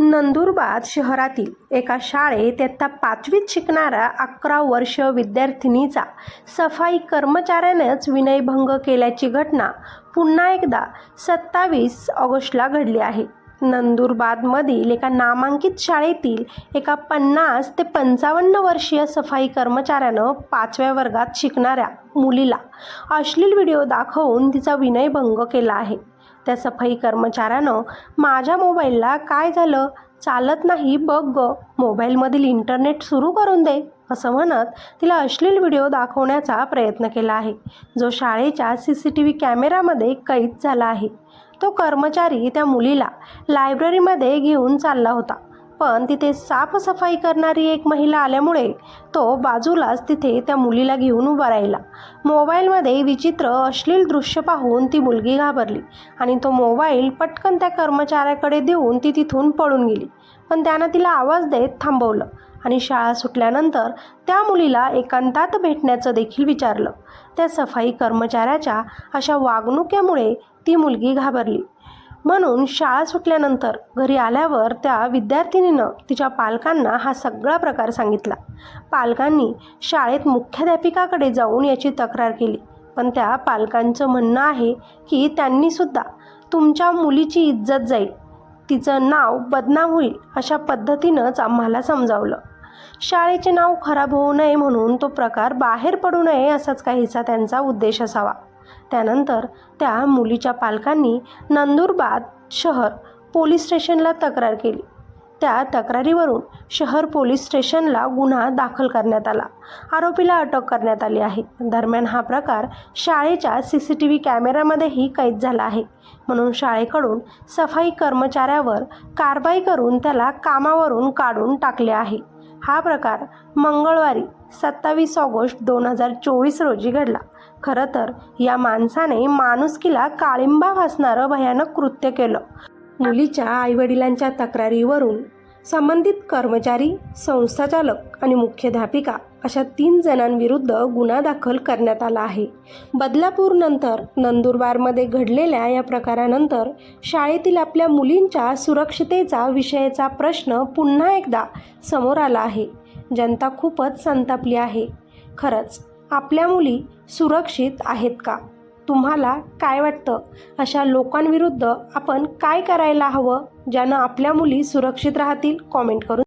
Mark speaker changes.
Speaker 1: नंदुरबार शहरातील एका शाळेत इयत्ता पाचवीत शिकणाऱ्या अकरा वर्ष विद्यार्थिनीचा सफाई कर्मचाऱ्यानेच विनयभंग केल्याची घटना पुन्हा एकदा सत्तावीस ऑगस्टला घडली आहे. नंदुरबारमधील एका नामांकित शाळेतील एका पन्नास ते पंचावन्न वर्षीय सफाई कर्मचाऱ्यानं पाचव्या वर्गात शिकणाऱ्या मुलीला अश्लील व्हिडिओ दाखवून तिचा विनयभंग केला आहे. त्या सफाई कर्मचाऱ्यानं माझ्या मोबाईलला काय झालं? चालत नाही बघ ग. मोबाईलमधील इंटरनेट सुरू करून दे असं म्हणत तिला अश्लील व्हिडिओ दाखवण्याचा प्रयत्न केला आहे. जो शाळेच्या सी सी टी व्ही कॅमेरामध्ये कैद झाला आहे. तो कर्मचारी त्या मुलीला लायब्ररीमध्ये घेऊन चालला होता. पण तिथे साफसफाई करणारी एक महिला आल्यामुळे तो बाजूलाच तिथे त्या मुलीला घेऊन उभा राहिला. मोबाईलमध्ये विचित्र अश्लील दृश्य पाहून ती मुलगी घाबरली आणि तो मोबाईल पटकन त्या कर्मचाऱ्याकडे देऊन ती तिथून पळून गेली. पण त्यानं तिला आवाज देत थांबवलं आणि शाळा सुटल्यानंतर त्या मुलीला एकांतात भेटण्याचं देखील विचारलं. त्या सफाई कर्मचाऱ्याच्या अशा वागणुक्यामुळे ती मुलगी घाबरली. म्हणून शाळा सुटल्यानंतर घरी आल्यावर त्या विद्यार्थिनीनं तिच्या पालकांना हा सगळा प्रकार सांगितला. पालकांनी शाळेत मुख्याध्यापिकाकडे जाऊन याची तक्रार केली. पण त्या पालकांचं म्हणणं आहे की त्यांनीसुद्धा तुमच्या मुलीची इज्जत जाईल. तिचं नाव बदनाम होईल अशा पद्धतीनंच आम्हाला समजावलं. शाळेचे नाव खराब होऊ नये म्हणून तो प्रकार बाहेर पडू नये असाच काहीसा त्यांचा उद्देश असावा. त्यानंतर त्या मुलीच्या पालकांनी नंदुरबार शहर पोलीस स्टेशनला तक्रार केली. त्या तक्रारीवरून शहर पोलीस स्टेशनला गुन्हा दाखल करण्यात आला. आरोपीला अटक करण्यात आली आहे. दरम्यान हा प्रकार शाळेच्या सी सी टी व्ही कॅमेऱ्यामध्येही कैद झाला आहे. म्हणून शाळेकडून सफाई कर्मचाऱ्यावर कारवाई करून त्याला कामावरून काढून टाकले आहे. हा प्रकार मंगळवारी सत्तावीस ऑगस्ट दोन हजार चोवीस रोजी घडला. खरं तर या माणसाने माणुसकीला काळिंबा फासणारं भयानक कृत्य केलं. मुलीच्या आईवडिलांच्या तक्रारीवरून संबंधित कर्मचारी संस्थाचालक आणि मुख्याध्यापिका अशा तीन जणांविरुद्ध गुन्हा दाखल करण्यात आला आहे. बदलापूरनंतर नंदुरबारमध्ये घडलेल्या या प्रकारानंतर शाळेतील आपल्या मुलींच्या सुरक्षितेचा विषयाचा प्रश्न पुन्हा एकदा समोर आला आहे. जनता खूपच संतापली आहे. खरंच आपल्या मुली सुरक्षित आहेत का? तुम्हाला काय वाटतं? अशा लोकांविरुद्ध आपण काय करायला हवं? ज्यानं आपल्या मुली सुरक्षित राहतील? कॉमेंट करून